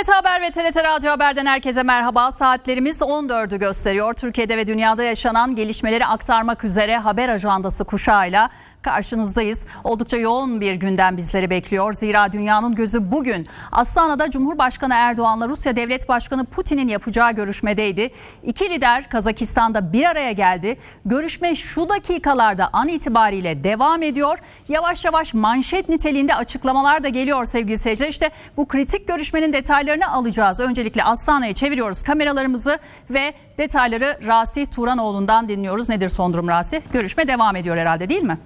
TRT Haber ve TRT Radyo Haber'den herkese merhaba. Saatlerimiz 14'ü gösteriyor. Türkiye'de ve dünyada yaşanan gelişmeleri aktarmak üzere haber ajandası kuşağıyla karşınızdayız. Oldukça yoğun bir gündem bizleri bekliyor. Zira dünyanın gözü bugün Astana'da Cumhurbaşkanı Erdoğan'la Rusya Devlet Başkanı Putin'in yapacağı görüşmedeydi. İki lider Kazakistan'da bir araya geldi. Görüşme şu dakikalarda an itibariyle devam ediyor. Yavaş yavaş manşet niteliğinde açıklamalar da geliyor sevgili seyirciler. İşte bu kritik görüşmenin detaylarını alacağız. Öncelikle Astana'ya çeviriyoruz kameralarımızı ve detayları Rasih Turanoğlu'ndan dinliyoruz. Nedir son durum Rasih? Görüşme devam ediyor herhalde değil mi?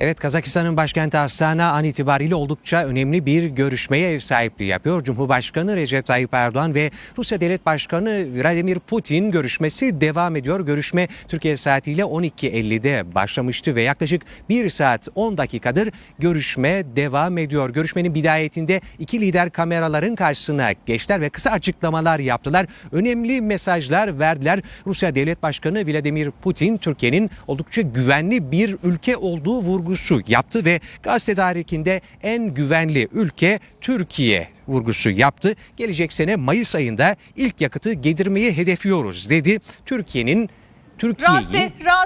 Evet Kazakistan'ın başkenti Astana an itibariyle oldukça önemli bir görüşmeye ev sahipliği yapıyor. Cumhurbaşkanı Recep Tayyip Erdoğan ve Rusya Devlet Başkanı Vladimir Putin görüşmesi devam ediyor. Görüşme Türkiye saatiyle 12.50'de başlamıştı ve yaklaşık 1 saat 10 dakikadır görüşme devam ediyor. Görüşmenin bidayetinde iki lider kameraların karşısına geçtiler ve kısa açıklamalar yaptılar. Önemli mesajlar verdiler. Rusya Devlet Başkanı Vladimir Putin Türkiye'nin oldukça güvenli bir ülke olduğu vurgusu yaptı ve gazete tarihinde en güvenli ülke Türkiye vurgusu yaptı. Gelecek sene Mayıs ayında ilk yakıtı getirmeyi hedefliyoruz dedi. Türkiye'nin Türkiye'yi